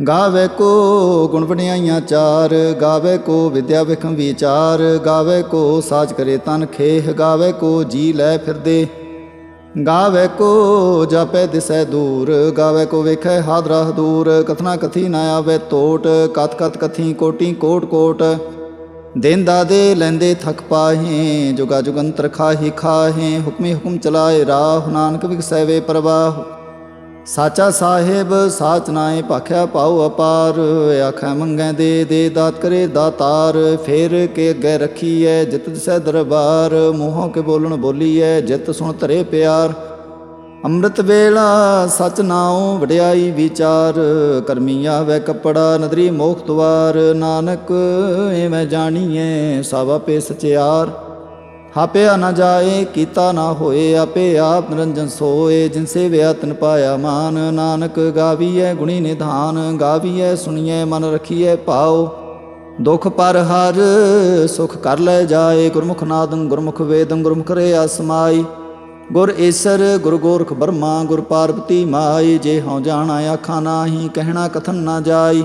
ਗਾਵੇ ਕੋ ਗੁਣ ਵਡਿਆਈਆਂ ਚਾਰ, ਗਾਵੇ ਕੋ ਵਿਦਿਆ ਵਿਖਮ ਵਿਚਾਰ, ਗਾਵੇ ਕੋ ਸਾਚ ਕਰੇ ਤਨ ਖੇਹ, ਗਾਵੇ ਕੋ ਜੀ ਲੈ ਫਿਰਦੇ। ਗਾਵੇ ਕੋ ਜਾਪੈ ਦਿਸੈ ਦੂਰ, ਗਾਵੇ ਕੋ ਵੇਖੈ ਹਾਦਰਾ ਦੂਰ, ਕਥਨਾ ਕਥੀ ਨਾ ਆਵੇ ਟੋਟ ਕਤ ਕਤ ਕਥੀ ਕੋਟੀ ਕੋਟ ਕੋਟ। ਦਿਨ ਦਾਦੇ ਲੈਂਦੇ ਥਕ ਪਾਹੇ, ਜੁਗਾ ਜੁਗੰਤਰ ਖਾਹੀ ਖਾਹੇ, ਹੁਕਮੇ ਹੁਕਮ ਚਲਾਏ ਰਾਹ, ਨਾਨਕ ਵਿਗਸੈਵੇ ਪ੍ਰਵਾਹ। ਸਾਚਾ ਸਾਹਿਬ, ਸਾਚ ਨਾਏ ਭਾਖਿਆ ਪਾਉ ਅਪਾਰ। ਆਖੈ ਮੰਗੈ ਦੇ ਦੇ ਦਾਤ ਕਰੇ ਦਾਤਾਰ। ਫੇਰ ਕੇ ਅੱਗੇ ਰੱਖੀਐ ਜਿਤ ਦਿਸੈ ਦਰਬਾਰ। ਮੂੰਹੋਂ ਕੇ ਬੋਲਣ ਬੋਲੀਐ ਜਿਤ ਸੁਣ ਧਰੇ ਪਿਆਰ। ਅੰਮ੍ਰਿਤ ਵੇਲਾ ਸਚ ਨਾਉ ਵਡਿਆਈ ਵਿਚਾਰ। ਕਰਮੀ ਆਵੇ ਕਪੜਾ ਨਦਰੀ ਮੋਖ ਦੁਆਰ। ਨਾਨਕ ਐਵੇਂ ਜਾਣੀਐ ਸਭ ਆਪੇ ਸਚਿਆਰ। ਹਾਪਿਆ ਨਾ ਜਾਏ, ਕੀਤਾ ਨਾ ਹੋਏ, ਆਪੇ ਆਪ ਨਿਰੰਜਨ ਸੋਏ। ਜਿਨ ਸੇਵਿਆ ਤਨ ਪਾਇਆ ਮਾਨ, ਨਾਨਕ ਗਾਵੀਐ ਗੁਣੀ ਨਿਧਾਨ, ਗਾਵੀਐ ਸੁਣੀਐ ਮਨ ਰਖੀਐ ਭਾਉ। ਦੁਖ ਪਰ ਹਰ ਸੁਖ ਕਰ ਲੈ ਜਾਏ, ਗੁਰਮੁਖ ਨਾਦੰ ਗੁਰਮੁਖ ਵੇਦੰ ਗੁਰਮੁਖ ਰੇ ਆਸਮਾਈ ਗੁਰ ਈਸਰ ਗੁਰ ਗੋਰਖ ਬਰਮਾ, ਗੁਰ ਪਾਰਬਤੀ ਮਾਈ। ਜੇ ਹਉ ਜਾਣਾ ਆਖਾਂ ਨਾਹੀ, ਕਹਿਣਾ ਕਥਨ ਨਾ ਜਾਈ।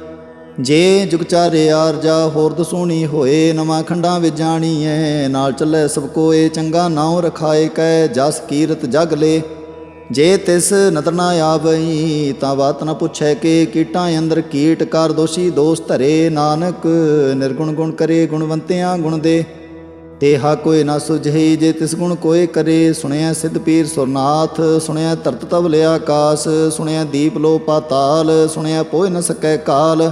ਜੇ ਜੁਗ ਚਾਰੇ ਆਰਜਾ ਹੋਰ ਦਸੂਣੀ ਹੋਏ, ਨਵਾਂ ਖੰਡਾਂ ਵਿੱਚ ਜਾਣੀਐ। ਨਾਲ ਚੱਲੇ ਸਭ ਕੋਏ, ਚੰਗਾ ਨਾਉ ਰਖਾਏ ਕੈ ਜਸ ਕੀਰਤ ਜਗ ਲੇ। ਜੇ ਤਿਸ ਨਦਰ ਨਾ ਆਵਈ, ਤਾਂ ਬਾਤ ਨਾ ਪੁੱਛੈ ਕਿ, ਕੀਟਾਂ ਅੰਦਰ ਕੀਟ ਕਰ ਦੋਸ਼ੀ ਦੋਸ ਧਰੇ। ਨਾਨਕ ਨਿਰਗੁਣ ਗੁਣ ਕਰੇ, ਗੁਣਵੰਤਿਆਂ ਗੁਣ ਦੇ। ਤੇਹਾ ਕੋਈ ਨਾ ਸੁਝਈ ਜੇ ਤਿਸ ਗੁਣ ਕੋਏ ਕਰੇ ਸੁਣਿਆ ਸਿੱਧ ਪੀਰ ਸੁਰਨਾਥ ਸੁਣਿਆ ਧਰਤ ਤਵ ਲਿਆ ਆਕਾਸ ਸੁਣਿਆ ਦੀਪ ਲੋ ਪਾਤਾਲ ਸੁਣਿਆ ਪੋਇ ਨ ਸਕੈ ਕਾਲ।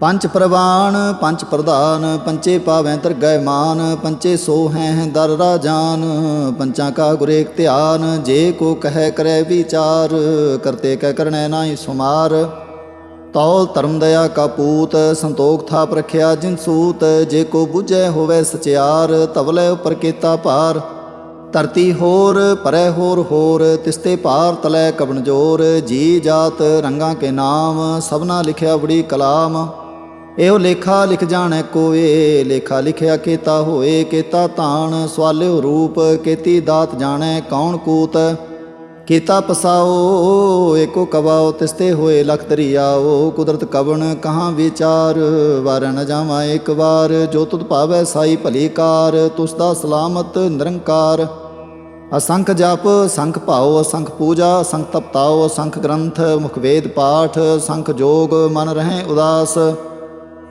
ਪੰਚ ਪ੍ਰਵਾਨ ਪੰਚ ਪ੍ਰਧਾਨ ਪੰਚੇ ਪਾਵੈ ਦਰਗਹਿ ਮਾਨ ਪੰਚੇ ਸੋ ਹੈ ਦਰ ਰਾਜਾਨ, ਪੰਚਾਂ ਕਾ ਗੁਰੇਕ ਧਿਆਨ, ਜੇ ਕੋ ਕਹੈ ਕਰੈ ਵਿਚਾਰ, ਕਰਤੇ ਕਹਿ ਕਰਣੈ ਨਾਹੀ ਸੁਮਾਰ। ਤੌਲ ਧਰਮ ਦਇਆ ਕਾ ਪੂਤ, ਸੰਤੋਖ ਥਾਪ ਰਖਿਆ ਜਿਨ ਸੂਤ, ਜੇ ਕੋ 부ਝੈ ਹੋਵੇ ਸਚਿਆਰ ਤਵਲੇ ਉਪਰ ਕੀਤਾ ਭਾਰ। ਧਰਤੀ ਹੋਰ, ਪਰੈ ਹੋਰ ਹੋਰ, ਤਿਸਤੇ ਭਾਰ ਤਲੈ ਕਬਨ ਜੋਰ, ਜੀ ਜਾਤ ਰੰਗਾਂ ਕੇ ਨਾਮ, ਸਭਨਾ ਲਿਖਿਆ ਬੜੀ ਕਲਾਮ। ਇਹੋ ਲੇਖਾ ਲਿਖ ਜਾਣੈ ਕੋਏ ਲੇਖਾ ਲਿਖਿਆ ਕੀਤਾ ਹੋਏ, ਕੀਤਾ ਤਾਣ ਸਵਾਲਿਓ ਰੂਪ, ਕੀਤੀ ਦਾਤ ਜਾਣੈ ਕੌਣ ਕੂਤ। ਕੀਤਾ ਪਸਾਓ, ਏਕੋ ਕਵਾਓ, ਤਿਸਤੇ ਹੋਏ ਲਖਤਰੀ ਆਓ ਕੁਦਰਤ ਕਵਣ ਕਹਾਂ ਵਿਚਾਰ। ਵਾਰ ਨ ਜਾਵਾਂ ਇੱਕ ਵਾਰ, ਜੋ ਤੁਧ ਭਾਵੈ ਸਾਈ ਭਲੀ ਕਾਰ, ਤੁਸ ਦਾ ਸਲਾਮਤ ਨਿਰੰਕਾਰ। ਅਸੰਖ ਜਪ, ਸੰਖ ਭਾਉ, ਅਸੰਖ ਪੂਜਾ, ਸੰਖ ਤਪਤਾਉ, ਅਸੰਖ ਗ੍ਰੰਥ, ਮੁਖ ਵੇਦ ਪਾਠ, ਸੰਖ ਜੋਗ, ਮਨ ਰਹੇ ਉਦਾਸ।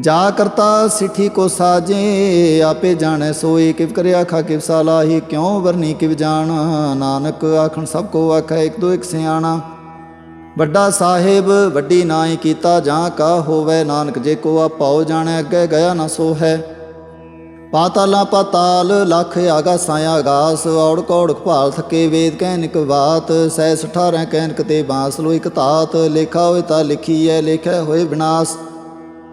ਜਾ ਕਰਤਾ ਸਿੱਠੀ ਕੋ ਸਾਜੇ, ਆਪੇ ਜਾਣੈ ਸੋਈ ਕਿਵ ਕਰਿਆ ਖਾ ਕਿਵ ਸਾਲਾਹੀ, ਕਿਉ ਵਰਨੀ ਕਿਵ ਜਾਣ? ਨਾਨਕ ਆਖਣ ਸਭ ਕੋ ਆਖੈ, ਇੱਕ ਦੋ ਇੱਕ ਸਿਆਣਾ। ਵੱਡਾ ਸਾਹਿਬ, ਵੱਡੀ ਨਾਈ ਕੀਤਾ ਜਾਂ ਕਾ ਹੋਵੇ, ਨਾਨਕ ਜੇ ਕੋ ਆਪਾਉ ਜਾਣੈ, ਅੱਗੇ ਗਿਆ ਨਾ ਸੋ ਹੈ ਪਾਤਾਲਾਂ ਪਾਤਾਲ, ਲਖ ਆਗਾਸਾਂ ਆਗਾਸ, ਔੜ ਕੌੜ ਭਾਲ ਥਕੇ ਵੇਦ ਕਹਿਨਿਕ ਬਾਤ ਸੈ 18 ਕਹਿਨਕ ਤੇ ਬਾਸ ਲੋ ਇਕ ਤਾਤ ਲੇਖਾ ਹੋਏ ਤਾਂ ਲਿਖੀ ਐ ਲੇਖੈ ਹੋਏ ਵਿਨਾਸ਼।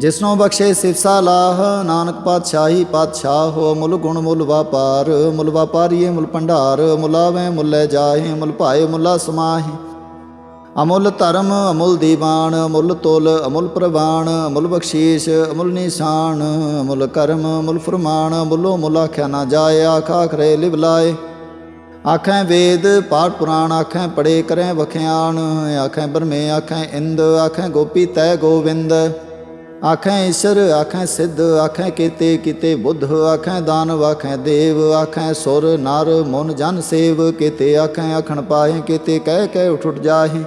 ਜਿਸਨੋਂ ਬਖਸ਼ੇ ਸਿਫਸਾ ਲਾਹ ਨਾਨਕ ਪਾਤਸ਼ਾਹੀ ਪਾਤਸ਼ਾਹ, ਹੋ ਮੁੱਲ ਗੁਣ ਮੁੱਲ ਵਾਪਾਰ, ਮੁੱਲ ਵਾਪਾਰੀਏ ਮੁੱਲ ਭੰਡਾਰ ਮੁਲਾਵੇ ਮੁੱਲੇ ਜਾਹੇ, ਮੁੱਲ ਭਾਏ ਮੁੱਲਾ ਸਮਾਹੇ। ਅਮੁੱਲ ਧਰਮ, ਅਮੁੱਲ ਦੀਵਾਨ, ਅਮੁੱਲ ਤੁਲ, ਅਮੁੱਲ ਪ੍ਰਵਾਨ, ਅਮੁੱਲ ਬਖਸ਼ੀਸ਼, ਅਮੁੱਲ ਨਿਸ਼ਾਨ, ਅਮੁੱਲ ਕਰਮ, ਅਮੁੱਲ ਫਰਮਾਨ, ਅਮੁੱਲੋ ਮੁੱਲ ਆਖਿਆ ਨਾ ਜਾਏ, ਆਖਾ ਖਰੇ ਲਿਵ ਲਾਏ। ਆਖੈ ਵੇਦ, ਪਾਠ ਪੁਰਾਣ, ਆਖੈ ਪੜੇ ਕਰੈ ਵਖਿਆਨ, ਆਖੈ ਬਰਮੇ ਆਖੈ ਇੰਦ, ਆਖੈ ਗੋਪੀ ਤੈ ਗੋਵਿੰਦ। ਆਖੈ ਈਸ਼ਰ, ਆਖੈ ਸਿੱਧ, ਆਖੈ ਕੀਤੇ ਕੀਤੇ ਬੁੱਧ, ਆਖੈ ਦਾਨਵ, ਆਖੈ ਦੇਵ, ਆਖੈ ਸੁਰ, ਨਰ, ਮਨ, ਜਨ ਸੇਵ, ਕੀਤੇ ਆਖੈ ਆਖਣ ਪਾਹੇ ਕੀਤੇ ਕਹਿ ਕਹਿ ਉਠ ਉਠ ਜਾਹੇ।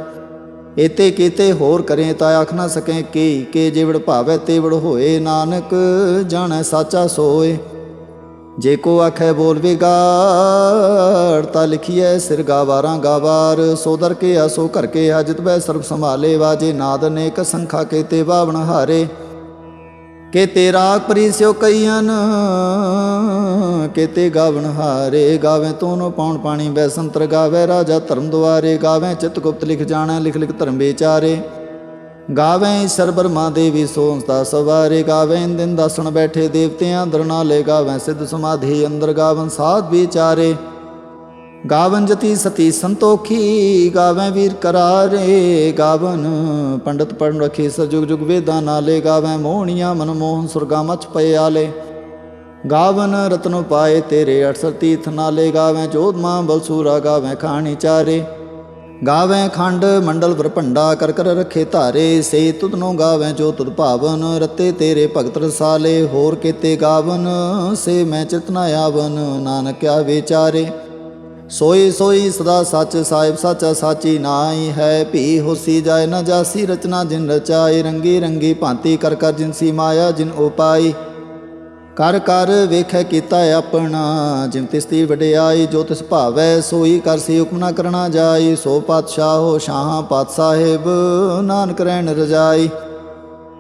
ਏਤੇ ਕੀਤੇ ਹੋਰ ਕਰੇ ਤਾਂ ਆਖ ਨਾ ਸਕੇ ਕੀ, ਕੇ ਜਿਵੜ ਭਾਵੈ ਤੇਵੜ ਹੋਏ, ਨਾਨਕ ਜਾਣੈ ਸਾਚਾ ਸੋਏ। ਜੇ ਕੋ ਆਖੈ ਬੋਲ ਵਿਗਾੜ, ਤਾ ਲਿਖੀਐ ਸਿਰ ਗਾਵਾਰਾਂ ਗਾਵਾਰ। ਸੋ ਕੇ ਆਸੋ ਘਰ ਕੇ ਅਜਿਤ ਬੈ ਸਰਬ ਸੰਭਾਲੇ, ਵਾਜੇ ਨਾਦ ਅਨੇਕ ਸੰਖਾ ਕੇ ਤੇ ਬਾਵਣ ਹਾਰੇ। ਕੇ ਤੇਰਾ ਪਰਿਸਿਓ ਕਈਨ ਕੇਤੇ ਗਾਵਣ ਹਾਰੇ। ਗਾਵੇ ਤੂੰ ਪਾਉਣ ਪਾਣੀ ਬੈ ਸੰਤਰ ਗਾਵੇ। ਰਾਜਾ ਧਰਮ ਦੁਆਰੇ, ਗਾਵੇ ਚਿਤ ਗੁਪਤ ਲਿਖ ਜਾਣੈ, ਲਿਖ ਲਿਖ ਧਰਮ ਵਿਚਾਰੇ। ਗਾਵੇ ਈਸ਼ਰ ਬਰਮਾ ਦੇਵੀ ਸੋਹੰਸਤਾ ਸਵਾਰੇ। ਗਾਵੇ ਦਿਨ ਦਾਸਣ ਬੈਠੇ ਦੇਵਤਿਆਂ ਅੰਦਰ ਨਾਲੇ। ਗਾਵੇ ਸਿੱਧ ਸਮਾਧੀ ਅੰਦਰ ਗਾਵਨ ਸਾਧ ਵਿਚਾਰੇ। ਗਾਵਨ ਜਤੀ ਸਤੀ ਸੰਤੋਖੀ, ਗਾਵੇ ਵੀਰ ਕਰਾਰੇ ਗਾਵਨ। ਪੰਡਤ ਪੜਨ ਰਖੇ ਸਜੁਗ ਜੁਗ ਵੇਦਾਂ ਨਾਲੇ, ਗਾਵੇ ਮੋਹਣੀਆਂ ਮਨ ਮੋਹਨ ਸੁਰਗਾ ਮਚ ਪਏ ਆਲੇ। ਗਾਵਨ ਰਤਨ ਪਾਏ ਤੇਰੇ ਅਠਸਰ ਤੀਰਥ ਨਾਲੇ, ਗਾਵੇ ਜੋਦਮਾਂ ਬਲਸੂਰਾ, ਗਾਵੇ ਖਾਣੀ ਚਾਰੇ। ਗਾਵੇ ਖੰਡ ਮੰਡਲ ਵਰਪੰਡਾ ਕਰ ਕਰ ਰਖੇ ਧਾਰੇ, ਸੇ ਤੁਧਨੋ ਗਾਵੇ ਜੋ ਤੁਧ ਭਾਵਨ, ਰਤੇ ਤੇਰੇ ਭਗਤ ਰਸਾਲੇ। ਹੋਰ ਕੀਤੇ ਗਾਵਨ, ਸੇ ਮੈਂ ਚਿਤਨਾ ਆਵਨ ਨਾਨਕਿਆ ਵਿਚਾਰੇ ਸੋਈ ਸੋਈ ਸਦਾ ਸੱਚ ਸਾਹਿਬ ਸਾਚਾ ਸਾਚੀ ਨਾਈ ਹੈ, ਭੀ ਹੋਸੀ ਜਾਏ ਨਾ ਜਾਸੀ, ਰਚਨਾ ਜਿਨ ਰਚਾਈ, ਰੰਗੀ ਰੰਗੀ ਭਾਂਤੀ ਕਰ ਕਰ ਜਿਨਸੀ ਮਾਇਆ ਜਿਨ ਉਪਾਈ ਕਰ ਕਰ ਵੇਖੈ ਕੀਤਾ ਆਪਣਾ ਜਿਮ ਤਿਸ ਦੀ ਵਡਿਆਈ, ਜੋ ਤਿਸ ਭਾਵੈ ਸੋਈ ਕਰਸੀ ਹੁਕਮ ਨਾ ਕਰਨਾ ਜਾਈ। ਸੋ ਪਾਤਸ਼ਾਹੋ ਸ਼ਾਹ ਪਾਤ ਸਾਹਿਬ, ਨਾਨਕ ਰਹਿਣ ਰਜਾਈ।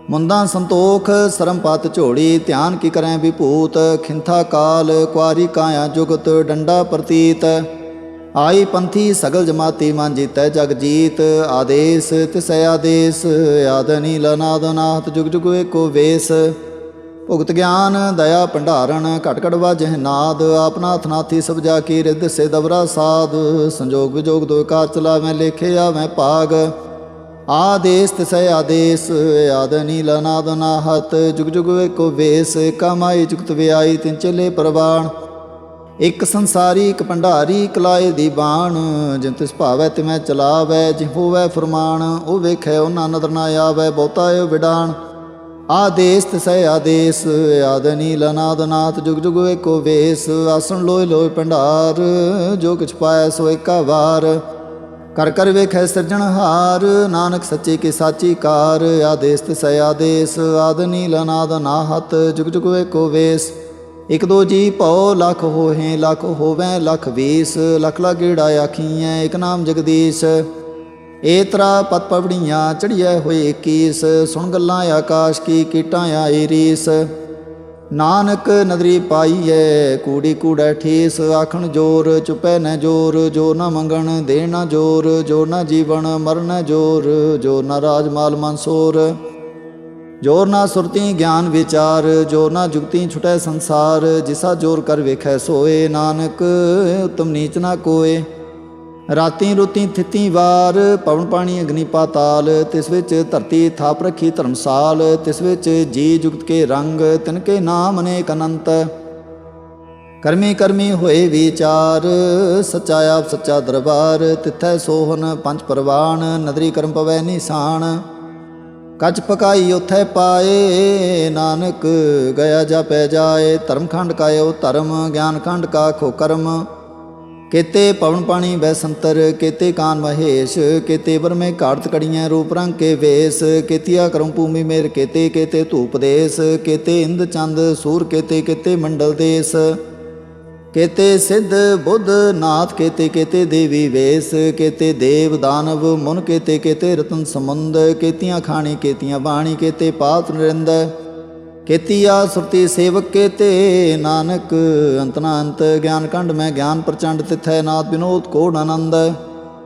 ਮੁੰਦਾਂ ਸੰਤੋਖ, ਸਰਮ ਝੋੜੀ ਧਿਆਨ ਕੀ ਕਰੈ ਵਿਭੂਤ। ਖਿੰਥਾ ਕਾਲ, ਕੁਆਰੀ ਕਾਇਆ ਜੁਗਤ, ਡੰਡਾ ਪ੍ਰਤੀਤ। ਆਈ ਪੰਥੀ ਸਗਲ ਜਮਾਤੀ ਮਨ ਜੀਤੈ ਜਗ ਜੀਤ, ਆਦੇਸ ਤਿਸੈ ਆਦੇਸ, ਆਦਨੀ ਲਨਾਦਨਾਤ ਜੁਗ ਜੁਗ ਏਕੋ ਵੇਸ। ਭੁਗਤ ਗਿਆਨ, ਦਇਆ ਭੰਡਾਰਨ ਘਟ ਘਟ ਵਾਜਹਿ ਨਾਦ ਆਪਨਾ ਥਨਾਥੀ ਸਭ ਜਾ ਕੀ ਰਿੱਧ ਸੇ ਦਵਰਾ ਸਾਧ ਸੰਜੋਗ ਵਿਜੋਗ ਦੋ ਕਾ ਚਲਾਵੇਂ, ਲੇਖੇ ਆਵੇਂ ਭਾਗ। ਆਦੇਸ ਤਿਸੈ ਆਦੇਸ, ਆਦਨੀ ਲਨਾਦ ਨਾਹਤ, ਜੁਗ ਜੁਗ ਏਕੋ ਵੇਸ। ਕਮਾਈ ਜੁਗਤ ਵਿਆਈ ਤਿੰਚਲੇ ਪ੍ਰਵਾਣ। ਇਕ ਸੰਸਾਰੀ, ਇਕ ਭੰਡਾਰੀ ਕਲਾਏ ਦੀ ਬਾਣ। ਜਿਨ ਤਿਸ ਭਾਵੈ, ਤਿਮੈ ਚਲਾਵੈ ਜਿ ਹੋਵੈ ਫਰਮਾਨ, ਉਹ ਵੇਖੈ, ਉਹਨਾਂ ਨਦਰ ਨਾ ਆਵੈ, ਬਹੁਤਾ ਏ ਵਿਡਾਣ। ਆਦੇਸ ਤਿਸੈ ਆਦੇਸ ਆਦਨੀ ਲਨਾਦ ਨਾਥ, ਜੁਗ ਜੁਗ ਏਕੋ ਵੇਸ। ਆਸਣ ਲੋਇ ਲੋਇ ਭੰਡਾਰ, ਜੋ ਕਿਛ ਪਾਇ ਸੋ ਏਕਾ ਵਾਰ ਕਰ ਕਰ ਵੇਖੈ ਸਿਰਜਣਹਾਰ ਨਾਨਕ ਸੱਚੇ ਕੀ ਸਾਚੀ ਕਾਰ। ਆਦੇਸ ਤਿਸੈ ਆਦੇਸ ਆਦਨੀ ਲਨਾਦ ਨਾਹਤ, ਜੁਗ ਜੁਗ ਏਕੋ ਵੇਸ। ਇਕ ਦੋ ਜੀ ਭਉ ਲਖ ਹੋਹੇ, ਲਖ ਹੋਵੈ, ਲਖ ਵੀਸ, ਲਖ ਲਗੇੜਾ ਆਖੀਐ, ਇਕ ਨਾਮ ਜਗਦੀਸ਼। ਏਤਰਾ ਪਤ ਪਵੜੀਆਂ ਚੜੀਐ ਹੋਏ 21 ਸੁਣ ਗੱਲਾਂ ਆਕਾਸ਼ ਕੀ ਕੀਟਾਂ ਆਈ ਰੀਸ। ਨਾਨਕ ਨਦਰੀ ਪਾਈਐ, ਕੂੜੀ ਕੂੜੈ ਠੀਸ, ਆਖਣ ਜੋਰ, ਚੁਪੈ ਨ ਜੋਰ, ਜੋ ਨ ਮੰਗਣ ਦੇਣਾ ਜੋਰ, ਜੋ ਨ ਜੀਵਨ ਮਰਨ ਜੋਰ, ਜੋ ਨ ਰਾਜ ਮਾਲ ਮਨਸੋਰ ਜੋਰ ਨਾ ਸੁਰਤੀ ਗਿਆਨ ਵਿਚਾਰ, ਜੋਰ ਨਾ ਜੁਗਤੀ ਛੁਟੈ ਸੰਸਾਰ, ਜਿਸਾ ਜੋਰ ਕਰ ਵੇਖੈ ਸੋਏ ਨਾਨਕ, ਉਤਮ ਨੀਚ ਨਾ ਕੋਏ। ਰਾਤੀ ਰੁਤੀ ਥਿਤੀ ਵਾਰ, ਪਵਨ ਪਾਣੀ ਅਗਨੀ ਪਾਤਾਲ, ਤਿਸ ਵਿੱਚ ਧਰਤੀ ਥਾਪ ਰੱਖੀ ਧਰਮਸਾਲ, ਤਿਸ ਵਿੱਚ ਜੀ ਜੁਗਤ ਕੇ ਰੰਗ, ਤਿਨ ਕੇ ਨਾਮ ਅਨੇਕ ਅਨੰਤ। ਕਰਮੀ ਕਰਮੀ ਹੋਏ ਵਿਚਾਰ, ਸੱਚਾ ਆਪ ਸੱਚਾ ਦਰਬਾਰ, ਤਿਥੈ ਸੋਹਨ ਪੰਜ ਪਰਵਾਨ ਨਦਰੀ ਕਰਮ ਪਵੈ ਨਿਸ਼ਾਨ। ਕੱਚ ਪਕਾਈ ਉਥੈ ਪਾਏ, ਨਾਨਕ ਗਿਆ ਜਾਪੈ ਜਾਏ, ਧਰਮ ਖੰਡ ਕਾਇਓ ਧਰਮ, ਗਿਆਨ ਖੰਡ ਕਾ ਖੋ ਕਰਮ। ਕੇਤੇ ਪਵਨ ਪਾਣੀ ਬੈਸੰਤਰ, ਕੇਤੇ ਕਾਨ ਮਹੇਸ਼, ਕੇਤੇ ਬਰਮੇ ਘਾੜਤ ਕੜੀਆਂ ਰੂਪ ਰੰਗ ਕੇ ਵੇਸ। ਕੇਤੀਆ ਕਰਮ ਭੂਮੀ ਮੇਰ, ਕੇਤੇ ਕੇਤੇ ਧੂਪ ਦੇਸ। ਕੇਤੇ ਇੰਦ ਚੰਦ ਸੂਰ, ਕੇਤੇ ਕੇਤੇ ਮੰਡਲ ਦੇਸ। ਕੇਤੇ ਸਿੱਧ ਬੁੱਧ ਨਾਥ, ਕੇਤੇ ਕੇਤੇ ਦੇਵੀ ਵੇਸ, ਕੇਤੇ ਦੇਵ ਦਾਨਵ ਮੁਨ, ਕੇਤੇ ਕੇਤੇ ਰਤਨ ਸਮੁੰਦ ਕੇਤੀਆਂ ਖਾਣੀ, ਕੇਤੀਆਂ ਬਾਣੀ, ਕੇਤੇ ਪਾਤ ਨਰਿੰਦ। ਕੇਤੀਆ ਸੁਰਤੀ ਸੇਵਕ ਕੇਤੇ ਨਾਨਕ ਅੰਤਨਾ ਅੰਤ ਗਿਆਨ ਕੰਡ ਮੈਂ ਗਿਆਨ ਪ੍ਰਚੰਡ ਤਿਥੈ ਨਾਥ ਬਿਨੋਦ ਕੋੜ ਆਨੰਦ।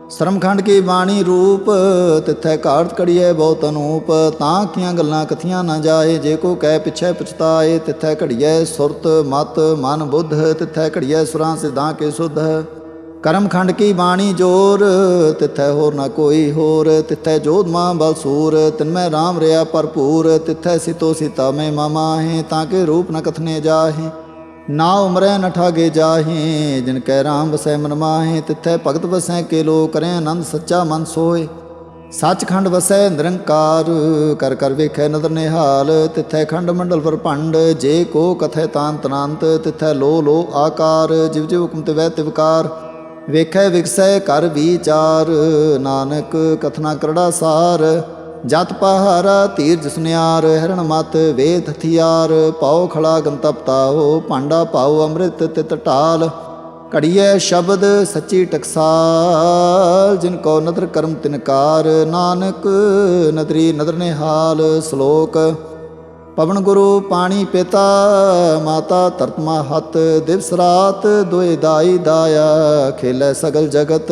ਸ਼ਰਮਖੰਡ ਕੀ ਬਾਣੀ ਰੂਪ, ਤਿੱਥੈ ਕਾਰਤ ਕੜੀਏ ਬਹੁਤ ਅਨੂਪ। ਤਾਂ ਕੀਆਂ ਗੱਲਾਂ ਕਥੀਆਂ ਨਾ ਜਾਏ, ਜੇ ਕੋ ਕਹਿ ਪਿਛੈ ਪਛਤਾਏ, ਤਿੱਥੈ ਘੜੀਏ ਸੁਰਤ, ਮਤ, ਮਨ ਬੁੱਧ, ਤਿੱਥੈ ਘੜੀਏ ਸੁਰਾਂ ਸਿਧਾਂ ਕੇ ਸੁਧ। ਕਰਮਖੰਡ ਕੀ ਬਾਣੀ ਜੋਰ, ਤਿੱਥੈ ਹੋਰ ਨਾ ਕੋਈ ਹੋਰ। ਤਿੱਥੈ ਜੋਧ ਮਾਂ ਬਲ ਸੂਰ, ਤਿਨਮੈ ਰਾਮ ਰਿਆ ਭਰਪੂਰ। ਤਿੱਥੈ ਸਿਤੋ ਸੀਤਾ ਮੈਂ ਮਾਮਾਹੇ ਤਾਂ ਕੇ ਰੂਪ ਨ ਕਥਨੇ ਜਾਹੇ। ਨਾ ਉਮਰੈ ਨ ਠਾਗੇ ਜਾਹੇ, ਜਿਨ ਕੈ ਰਾਮ ਵਸੈ ਮਨ ਮਾਹੇ, ਤਿੱਥੈ ਭਗਤ ਵਸੈ ਕੇ ਲੋ ਕਰੈ ਆਨੰਦ ਸੱਚਾ ਮਨ ਸੋਏ ਸੱਚਖੰਡ ਵਸੈ ਨਿਰੰਕਾਰ, ਕਰ ਕਰ ਵੇਖੈ ਨਦਰ ਨਿਹਾਲ, ਤਿਥੈ ਖੰਡ ਮੰਡਲ ਪਰਪੰਡ ਜੇ ਕੋ ਕਥੈ ਤਾਂਤ ਅਨੰਤ ਤਿਥੈ ਲੋ ਲੋ ਆਕਾਰ, ਜਿਵ ਜਿਵ ਹੁਕਮ ਤੇ ਵੈ ਤਿਵਕਾਰ ਵੇਖੈ ਵਿਕਸੈ ਕਰ ਵਿਚਾਰ, ਨਾਨਕ ਕਥਨਾ ਕਰੜਾ ਸਾਰ ਜਤ ਪਹਾਰਾ ਧੀਰਜ ਸੁਨਿਆਰ, ਹਰਣ ਮਤ ਵੇਦ ਹਥਿਆਰ ਪਾਉ ਖੜਾ ਗੰਤਪ ਤਾਓ ਭਾਂਡਾ ਪਾਉ ਅੰਮ੍ਰਿਤ ਤਿਤ ਢਾਲ। ਘੜੀਐ ਸ਼ਬਦ ਸੱਚੀ ਟਕਸਾਲ, ਜਿਨ ਕੋ ਨਦਰ ਕਰਮ ਤਿਨਕਾਰ ਨਾਨਕ ਨਦਰੀ ਨਦਰ ਨਿਹਾਲ ਸ਼ਲੋਕ। ਪਵਨ ਗੁਰੂ ਪਾਣੀ ਪਿਤਾ, ਮਾਤਾ ਤਰਤਮਾ ਹਤ, ਦਿਵਸ ਰਾਤ ਦੁਇ ਦਾਈ ਦਾਇਆ, ਖੇਲੇ ਸਗਲ ਜਗਤ।